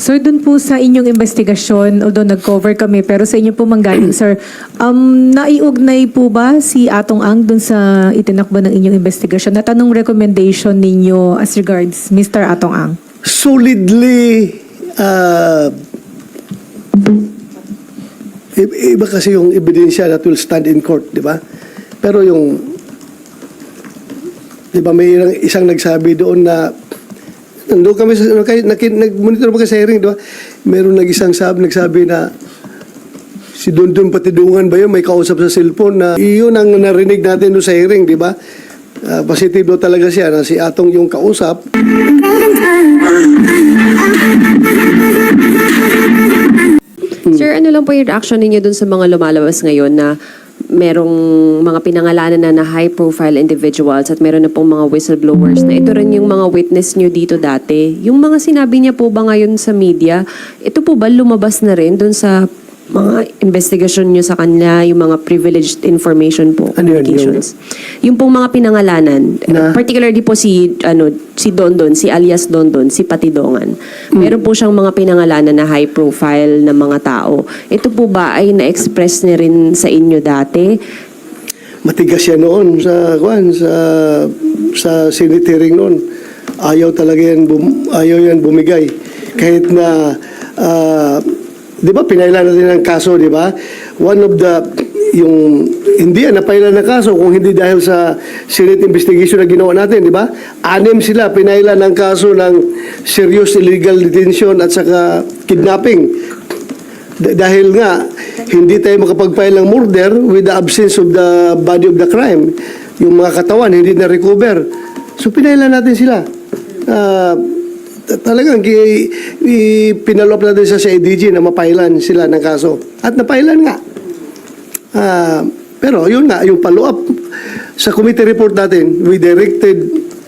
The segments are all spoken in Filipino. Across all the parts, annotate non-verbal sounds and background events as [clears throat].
Sir, dun po sa inyong investigasyon, although nag-cover kami, pero sa inyo po manggaling, [clears throat] sir, um, naiugnay po ba si Atong Ang dun sa itinakbo ng inyong investigasyon? At anong recommendation ninyo as regards Mr. Atong Ang? solidly uh, iba kasi yung ebidensya that will stand in court, di ba? Pero yung di ba may isang nagsabi doon na nandun kami sa nag-monitor pa sa hearing, di ba? Meron nag-isang sabi, nagsabi na si Don Patidungan ba yun, may kausap sa cellphone na iyon ang narinig natin doon sa hearing, di ba? Ah, positive daw talaga siya na si Atong yung kausap Sir, ano lang po yung reaction ninyo dun sa mga lumalabas ngayon na merong mga pinangalanan na na high-profile individuals at meron na pong mga whistleblowers na ito rin yung mga witness nyo dito dati. Yung mga sinabi niya po ba ngayon sa media, ito po ba lumabas na rin dun sa mga investigasyon nyo sa kanila, yung mga privileged information po, Ano yun? communications? Yung pong mga pinangalanan, Na? particularly po si ano si Dondon, si alias Dondon, si Patidongan. Hmm. Meron po siyang mga pinangalanan na high profile na mga tao. Ito po ba ay na-express niya rin sa inyo dati? matigas yan noon sa kuan sa sa Senate hearing noon. Ayaw talaga yan bum, ayaw yan bumigay. Kahit na ah, 'di ba pinailan natin ng kaso, 'di ba? One of the yung hindi yan napailan ng kaso kung hindi dahil sa Senate investigation na ginawa natin, di ba? Anim sila pinailan ng kaso ng serious illegal detention at saka kidnapping. D- dahil nga, hindi tayo makapag-file ng murder with the absence of the body of the crime. Yung mga katawan, hindi na-recover. So, pinailan natin sila. T- talagang pinalop natin sa CIDG na mapailan sila ng kaso. At napailan nga. Ah, pero yun nga, yung follow-up sa committee report natin, we directed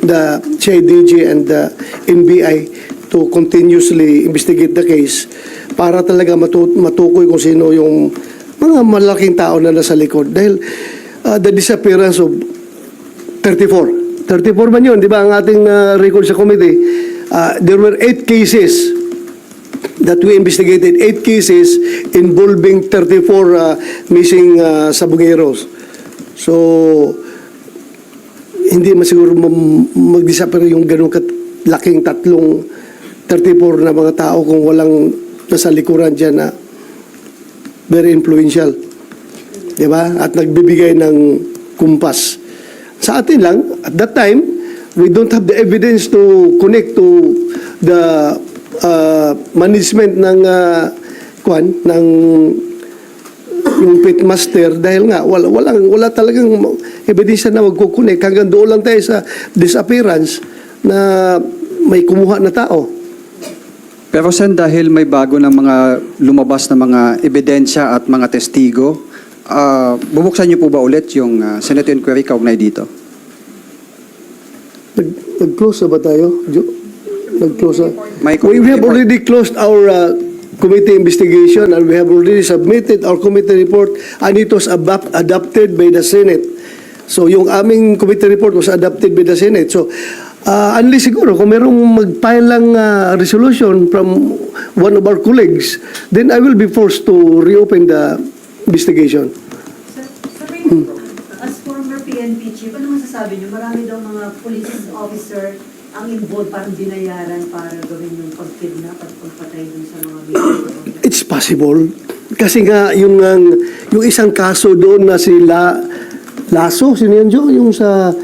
the CIDG and the NBI to continuously investigate the case para talaga matu- matukoy kung sino yung mga malaking tao na nasa likod. Dahil ah, the disappearance of 34. 34 man yun, di ba, ang ating ah, record sa committee. Ah, there were eight cases that we investigated eight cases involving 34 uh, missing uh, sabongeros. So, hindi masiguro mag-disappear yung ganun kat laking tatlong 34 na mga tao kung walang nasa likuran dyan na very influential. Di ba? At nagbibigay ng kumpas. Sa atin lang, at that time, we don't have the evidence to connect to the uh, management ng uh, kwan, ng yung pitmaster dahil nga wala walang wala talagang ebidensya na magkukunik hanggang doon lang tayo sa disappearance na may kumuha na tao. Pero sen dahil may bago ng mga lumabas na mga ebidensya at mga testigo, ah, bubuksan niyo po ba ulit yung ah, Senate inquiry kaugnay dito? Nag, nag-close na ba tayo? Jo? Nag-close na? May We, have report. already closed our uh, committee investigation and we have already submitted our committee report and it was adopted by the Senate. So yung aming committee report was adopted by the Senate. So uh, unless siguro kung merong mag-file lang uh, resolution from one of our colleagues, then I will be forced to reopen the investigation. Sir, sir, former PNP chief, ano masasabi niyo? Marami daw mga police officer ang involved, parang binayaran para gawin yung pag-kidnap at pagpatay dun sa mga victims. It's possible. Kasi nga, yung, ang- yung isang kaso doon na sila, Laso, sino yan, Jo? Yung sa,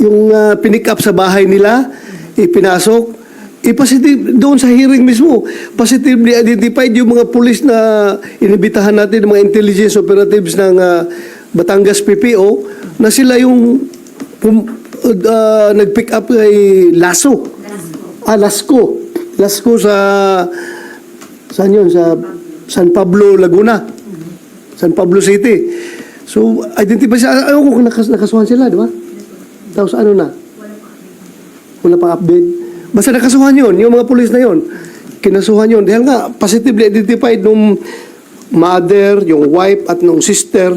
yung uh, pinick up sa bahay nila, ipinasok, ipositive doon sa hearing mismo, positively identified yung mga pulis na inibitahan natin, mga intelligence operatives ng ah, Batangas PPO, na sila yung pum, uh, nag-pick up kay Laso. Ah, Lasco. Lasco sa... Saan yun? Sa San Pablo, Laguna. San Pablo City. So, identify siya. Ayaw ko kung nakas nakasuhan sila, di ba? Tapos ano na? Wala pang update. Basta nakasuhan yun, yung mga pulis na yun. Kinasuhan yun. Dahil nga, positively identified nung mother, yung wife, at nung sister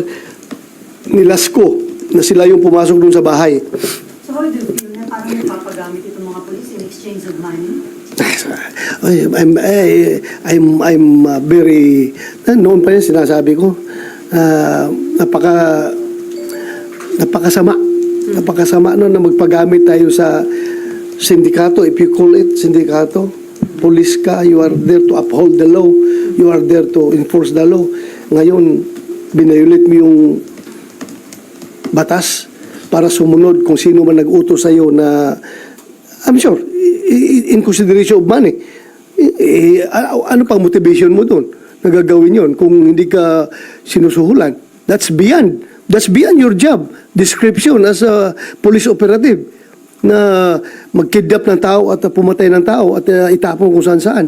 ni Lasco na sila yung pumasok dun sa bahay. So how do you feel na parang napapagamit itong mga police in exchange of money? [laughs] Ay, I'm, I, I'm, I'm uh, very, na, noon pa yun sinasabi ko, ah, napaka, napakasama. Napakasama noon na magpagamit tayo sa sindikato, if you call it sindikato. Police ka, you are there to uphold the law. You are there to enforce the law. Ngayon, binayulit mo yung batas para sumunod kung sino man nag-utos sa'yo na, I'm sure, in consideration of money. Eh, ano pang motivation mo doon na gagawin yon kung hindi ka sinusuhulan? That's beyond. That's beyond your job description as a police operative na magkidnap ng tao at pumatay ng tao at uh, itapon kung saan saan.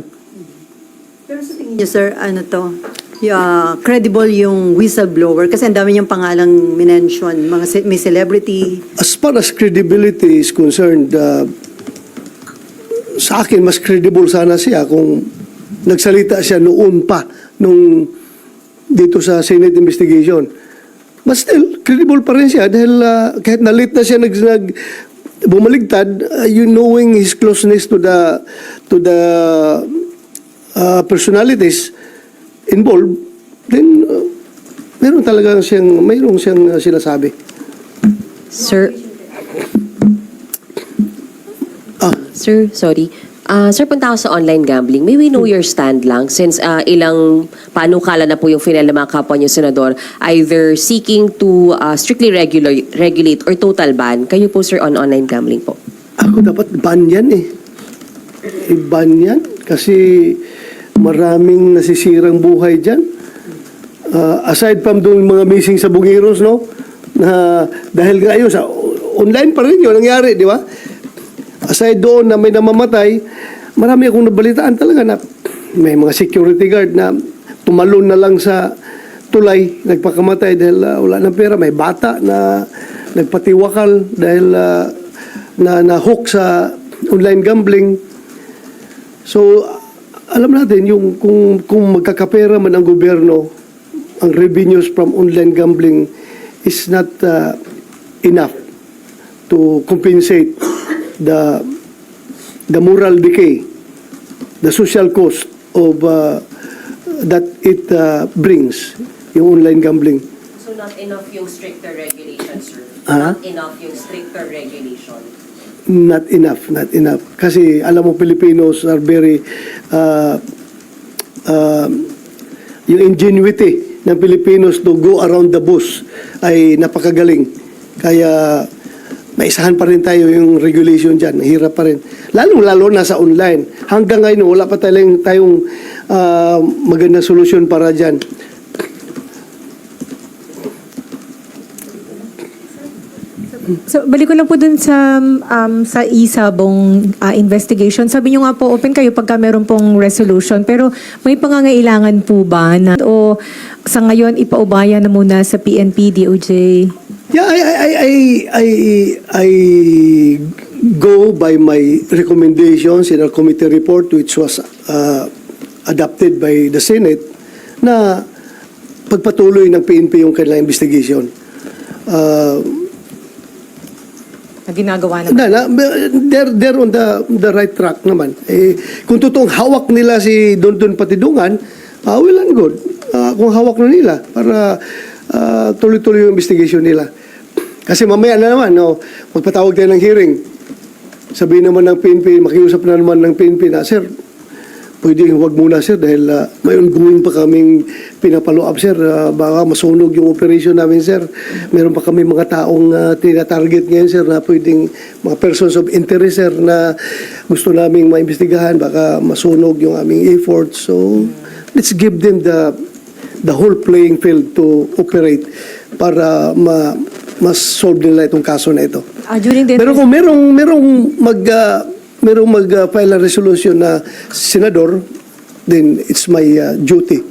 Pero sa tingin niyo, sir, ano to? Yeah, credible yung whistleblower kasi ang dami niyang pangalang minention. Mga ce- may celebrity. As far as credibility is concerned, uh, sa akin, mas credible sana siya kung nagsalita siya noon pa nung dito sa Senate investigation. But still, credible pa rin siya dahil uh, kahit na late na siya nag, nag bumaligtad, uh, you knowing his closeness to the to the uh, personalities involved, then uh, meron talaga siyang mayroong siyang uh, sinasabi. Sir, Ah, Sir, sorry. Ah, sir, punta ako sa online gambling. May we know your stand lang since ah, ilang panukala na po yung final ng mga kapwa niyo, Senador, either seeking to ah, strictly regular, regulate or total ban. Kayo po, sir, on online gambling po. Ako dapat ban yan eh. I-ban yan kasi maraming nasisirang buhay dyan. Ah, aside from doon mga missing sa Bungiros, no? Na dahil ngayon sa online pa rin yun nangyari, di ba? Aside doon na may namamatay, marami akong nabalitaan talaga na may mga security guard na tumalon na lang sa tulay, nagpakamatay dahil ah, wala ng pera. May bata na nagpatiwakal dahil ah, na na-hook sa online gambling. So, alam natin yung kung kung magkakapera man ang gobyerno, ang revenues from online gambling is not uh, enough to compensate the the moral decay, the social cost of uh, that it uh, brings yung online gambling. So not enough yung stricter regulation, sir? Ah? Not enough yung stricter regulation? Not enough, not enough. Kasi alam mo, Filipinos are very, uh, uh, yung ingenuity ng Filipinos to go around the bush ay napakagaling. Kaya maisahan pa rin tayo yung regulation dyan. Hirap pa rin. Lalo-lalo na sa online. Hanggang ngayon, wala pa tayong, tayong uh, magandang solusyon para dyan. So, balik ko lang po dun sa um, sa isabong uh, investigation. Sabi niyo nga po, open kayo pagka meron pong resolution. Pero may pangangailangan po ba na o sa ngayon ipaubaya na muna sa PNP, DOJ? Yeah, I, I, I, I, I go by my recommendations in our committee report which was uh, adopted by the Senate na pagpatuloy ng PNP yung kanilang investigation. Uh, Na ginagawa na na, na, they're, they're on the, the right track naman. Eh, kung totoong hawak nila si Don Don Patidungan, uh, well and good. Ah, kung hawak na nila para ah, tuloy-tuloy yung investigation nila. Kasi mamaya na naman, no, magpatawag tayo ng hearing. Sabihin naman ng PNP, makiusap na naman ng PNP na, Sir, pwede huwag muna sir dahil ah, may ongoing pa kaming pinapalo up sir. Ah, baka masunog yung operation namin sir. Meron pa kami mga taong uh, tina-target ngayon sir na pwedeng mga persons of interest sir na gusto naming maimbestigahan. Baka masunog yung aming efforts. So let's give them the the whole playing field to operate para ma mas solve nila itong kaso na ito. During the Pero kung merong merong mag uh, merong mag uh, file a resolution na senador, then it's my uh, duty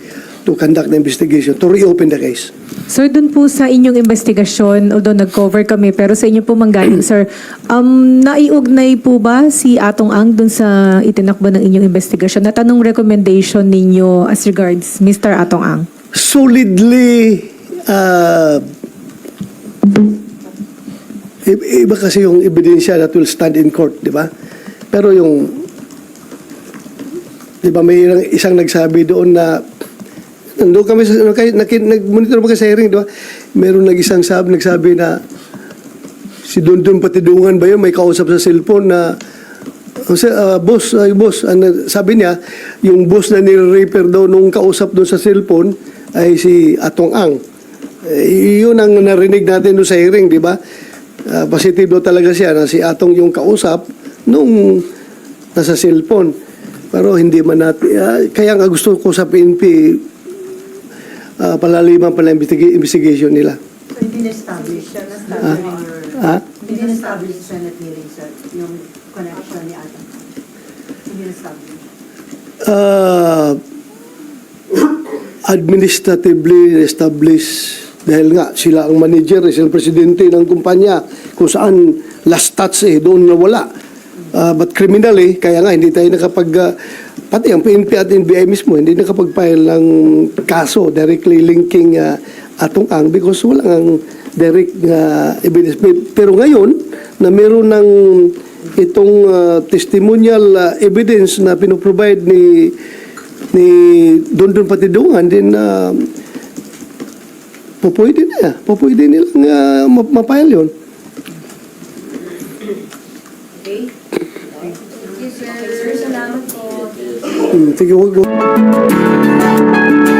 to conduct the investigation, to reopen the case. Sir, dun po sa inyong investigasyon, although nag-cover kami, pero sa inyo po manggaling, [clears throat] sir, um, naiugnay po ba si Atong Ang dun sa itinakbo ng inyong investigasyon? At anong recommendation ninyo as regards Mr. Atong Ang? Solidly, uh, iba kasi yung ebidensya that will stand in court, di ba? Pero yung Di ba may isang nagsabi doon na nandun kami sa nag-monitor ba kayo hearing, di ba? Meron nag-isang sabi, nagsabi na si Dundun Patidungan ba yun, may kausap sa cellphone na "Oh, sir, ah, boss, ay boss, ano, sabi niya, yung boss na nire-repair daw nung kausap doon sa cellphone ay si Atong Ang. Eh, yun ang narinig natin doon sa hearing, di ba? Ah, positive daw talaga siya na si Atong yung kausap nung nasa cellphone. Pero hindi man natin, ah, kaya nga gusto ko sa PNP, ah, palaliman pala investiga- investigation nila. So, hindi na-establish siya, na-establish Ah. your... Ha? Hindi na-establish sa Senate hearing, sir, yung connection ni Adam. Hindi na-establish. uh, administratively established dahil nga sila ang manager, sila presidente ng kumpanya kung saan last touch eh, doon nawala. Uh, but criminally, kaya nga hindi tayo nakapag, uh, pati ang PNP at NBI mismo, hindi nakapag-file ng kaso directly linking uh, atong ang because wala ang direct uh, evidence. Pero ngayon, na meron ng itong uh, testimonial uh, evidence na pinoprovide ni ni Dondon Patidungan din na po pwede na. Po pwede nilang uh, ma- mapile yun. Sir, salamat po. Hmm, sige, wag- wag-